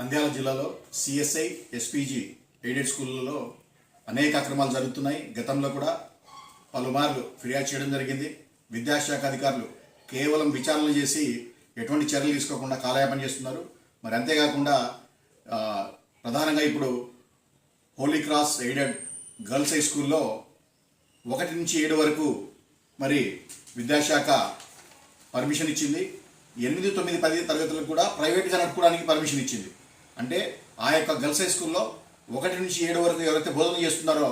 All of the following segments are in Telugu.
నంద్యాల జిల్లాలో సిఎస్ఐ ఎస్పీజీ ఎయిడెడ్ స్కూళ్ళలో అనేక అక్రమాలు జరుగుతున్నాయి. గతంలో కూడా పలుమార్లు ఫిర్యాదు చేయడం జరిగింది. విద్యాశాఖ అధికారులు కేవలం విచారణ చేసి ఎటువంటి చర్యలు తీసుకోకుండా కాలయాపన చేస్తున్నారు. మరి అంతేకాకుండా ప్రధానంగా ఇప్పుడు Holy Cross aided girls high స్కూల్లో ఒకటి నుంచి ఏడు వరకు మరి విద్యాశాఖ పర్మిషన్ ఇచ్చింది. ఎనిమిది తొమ్మిది పది తరగతులకు కూడా ప్రైవేట్గా నడుపుకోవడానికి పర్మిషన్ ఇచ్చింది. అంటే ఆ యొక్క గర్ల్స్ హై స్కూల్లో ఒకటి నుంచి ఏడు వరకు ఎవరైతే బోధన చేస్తున్నారో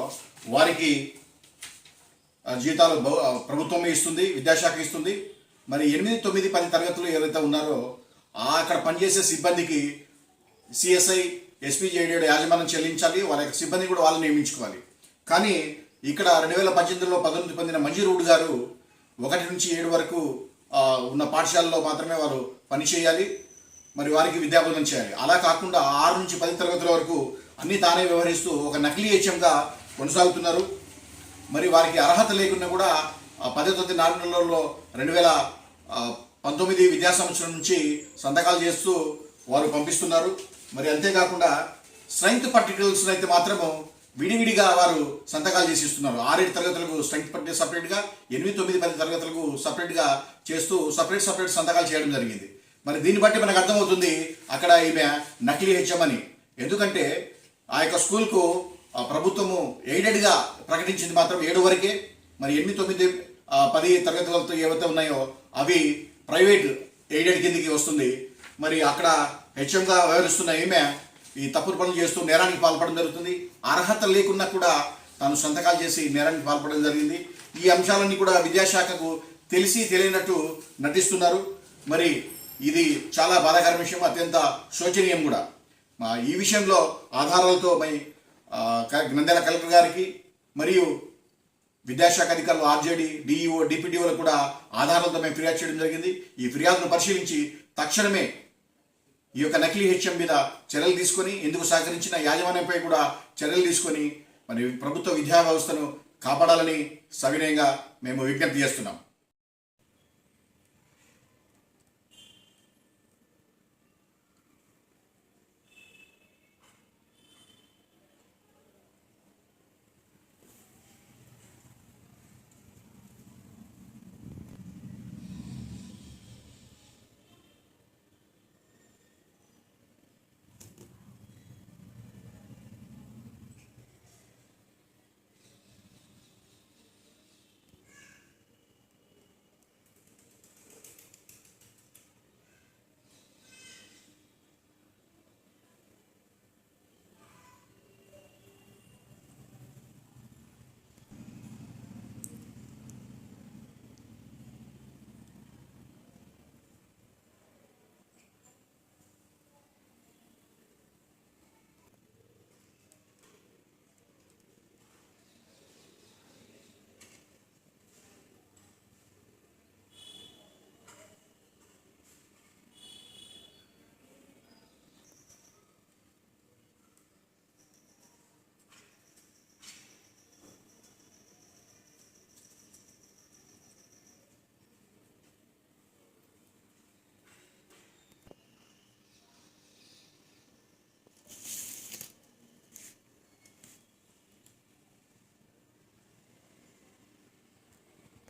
వారికి జీతాలు ప్రభుత్వమే ఇస్తుంది విద్యాశాఖ ఇస్తుంది. మరి ఎనిమిది తొమ్మిది పది తరగతులు ఎవరైతే ఉన్నారో ఆ అక్కడ పనిచేసే సిబ్బందికి సిఎస్ఐ ఎస్పీ యాజమాన్యం చెల్లించాలి వాళ్ళ యొక్క సిబ్బంది కూడా వాళ్ళని నియమించుకోవాలి. కానీ ఇక్కడ రెండు వేల పద్దెనిమిదిలో పదోన్నతి పొందిన మంజీరూడ్ గారు ఒకటి నుంచి ఏడు వరకు ఉన్న పాఠశాలలో మాత్రమే వారు పని చేయాలి. మరి వారికి విద్యాబోధన చేయాలి. అలా కాకుండా ఆరు నుంచి పది తరగతుల వరకు అన్ని తానే వ్యవహరిస్తూ ఒక నకిలీ హెచ్ఎంగా కొనసాగుతున్నారు. మరి వారికి అర్హత లేకుండా కూడా పదో తొమ్మిది నాలుగు నెలల్లో రెండు వేల పంతొమ్మిది విద్యా సంవత్సరం నుంచి సంతకాలు చేస్తూ వారు పంపిస్తున్నారు. మరి అంతేకాకుండా స్ట్రెంగ్త్ పర్టికులర్స్ అయితే మాత్రము విడివిడిగా వారు సంతకాలు చేసి ఇస్తున్నారు. ఆరేడు తరగతులకు స్ట్రెంగ్త్ పట్టి సపరేట్గా ఎనిమిది తొమ్మిది పది తరగతులకు సపరేట్గా చేస్తూ సపరేట్ సపరేట్ సంతకాలు చేయడం జరిగింది. మరి దీన్ని బట్టి మనకు అర్థమవుతుంది అక్కడ ఈమె నకిలీ హెచ్ఎం అని. ఎందుకంటే ఆ యొక్క స్కూల్కు ప్రభుత్వము ఎయిడెడ్గా ప్రకటించింది మాత్రం ఏడు వరకే. మరి ఎనిమిది తొమ్మిది పది తరగతులతో ఏవైతే ఉన్నాయో అవి ప్రైవేట్ ఎయిడెడ్ కిందికి వస్తుంది. మరి అక్కడ హెచ్ఎంగా వ్యవహరిస్తున్న ఈమె ఈ తప్పుడు పనులు చేస్తూ నేరానికి పాల్పడడం జరుగుతుంది. అర్హత లేకున్నా కూడా తాను సంతకాలు చేసి నేరానికి పాల్పడడం జరిగింది. ఈ అంశాలన్నీ కూడా విద్యాశాఖకు తెలిసి తెలియనట్టు నటిస్తున్నారు. మరి ఇది చాలా బాధాకర విషయం అత్యంత శోచనీయం కూడా. మా ఈ విషయంలో ఆధారాలతో మై ఆ, నంద్యాల కలెక్టర్ గారికి మరియు విద్యాశాఖ అధికారులు ఆర్జేడీ డిఈఓ డిప్యూటీఓలకు కూడా ఆధారాలతో మేము ఫిర్యాదు చేయడం జరిగింది. ఈ ఫిర్యాదును పరిశీలించి తక్షణమే ఈ యొక్క నకిలీ హెచ్ఎం మీద చర్యలు తీసుకొని ఎందుకు సహకరించిన యాజమాన్యంపై కూడా చర్యలు తీసుకొని మరి ప్రభుత్వ విద్యా వ్యవస్థను కాపాడాలని సవినయంగా మేము విజ్ఞప్తి చేస్తున్నాం.